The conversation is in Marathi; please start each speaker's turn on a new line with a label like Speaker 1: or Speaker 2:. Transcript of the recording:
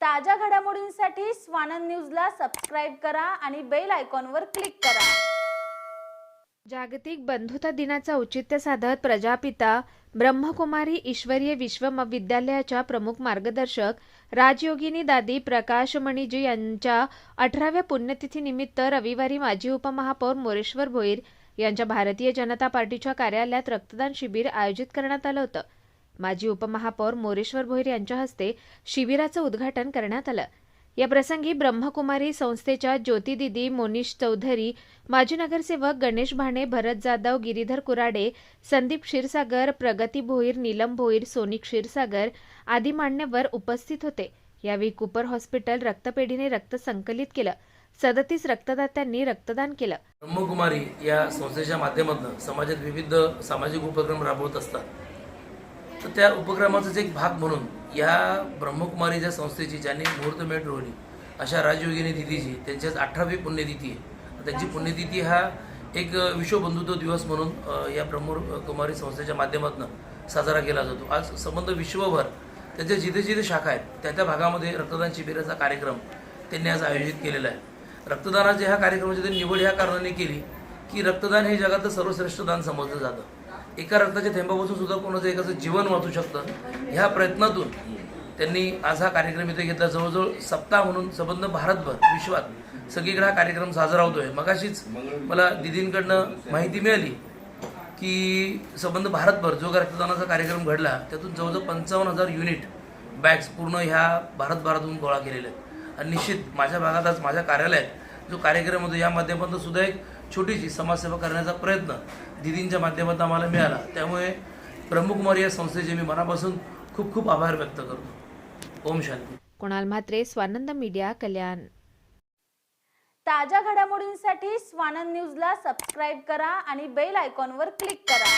Speaker 1: ताज्या घडामोडींसाठी स्वानंद न्यूजला सबस्क्राईब करा आणि बेल आयकॉनवर क्लिक करा.
Speaker 2: जागतिक बंधुता दिनाचं औचित्य साधत प्रजापिता ब्रह्मकुमारी ईश्वरीय विश्वविद्यालयाच्या प्रमुख मार्गदर्शक राजयोगिनी दादी प्रकाश मणीजी यांच्या अठराव्या पुण्यतिथीनिमित्त रविवारी माजी उपमहापौर मोरेश्वर भोईर यांच्या भारतीय जनता पार्टीच्या कार्यालयात रक्तदान शिबिर आयोजित करण्यात आलं होतं. माजी उपमहापौर मोरेश्वर भोईर यांच्या हस्ते शिबिराचं उद्घाटन करण्यात आलं. या प्रसंगी ब्रह्मकुमारी संस्थेच्या ज्योतिदिदी मोनिश चौधरी माजी नगरसेवक गणेश भाणे भरत जाधव गिरीधर कुराडे संदीप क्षीरसागर प्रगती भोईर नीलम भोईर सोनी क्षीरसागर आदी मान्यवर उपस्थित होते. यावेळी कुपर हॉस्पिटल रक्तपेढीने रक्त संकलित केलं. सदतीस रक्तदात्यांनी रक्तदान केलं.
Speaker 3: ब्रह्मकुमारी या संस्थेच्या माध्यमातून समाजात विविध सामाजिक उपक्रम राबवत असतात. तर त्या उपक्रमाचाच एक भाग म्हणून या ब्रह्मकुमारीच्या संस्थेची ज्यांनी मुहूर्तमेढ रोवली अशा राजयोगिनी दिदीजी त्यांची आज अठरावी पुण्यतिथी आहे. त्यांची पुण्यतिथी हा एक विश्वबंधुत्व दिवस म्हणून या ब्रह्मकुमारी संस्थेच्या माध्यमातून साजरा केला जातो. आज संबंध विश्वभर त्यांच्या जिथे जिथे शाखा आहेत त्या त्या भागामध्ये रक्तदान शिबिराचा कार्यक्रम त्यांनी आज आयोजित केलेला आहे. रक्तदानाच्या ह्या कार्यक्रमाची त्यांनी निवड ह्या कारणाने केली की रक्तदान हे जगातलं सर्वश्रेष्ठ दान समजलं जातं. एका रक्ताच्या थेंबापासून सुद्धा कोणाचं एकाचं जीवन वाचू शकतं. ह्या प्रयत्नातून त्यांनी आज हा कार्यक्रम इथे घेतला. जवळजवळ सप्ताह म्हणून संबंध भारतभर विश्वात सगळीकडे हा कार्यक्रम साजरा होतोय. मगाशीच मला दिदींकडनं माहिती मिळाली की संबंध भारतभर जो रक्तदानाचा कार्यक्रम घडला त्यातून जवळजवळ पंचावन्न हजार युनिट बॅग्स पूर्ण ह्या भारतभरातून गोळा केलेल्या आहेत. आणि निश्चित माझ्या भागात आज माझ्या कार्यालयात जो कार्यक्रम होतो या माध्यमातून सुद्धा एक छोटीशी समाजसेवा करण्याचा प्रयत्न दिदींच्या माध्यमातून आम्हाला मिळाला. त्यामुळे ब्रह्मकुमारी या संस्थेचे मी मनापासून खूप खूप आभार व्यक्त करतो. ओम शांती.
Speaker 2: कुणाल म्हात्रे स्वानंद मीडिया कल्याण.
Speaker 1: ताज्या घडामोडींसाठी स्वानंद न्यूजला सबस्क्राईब करा आणि बेल आयकॉनवर क्लिक करा.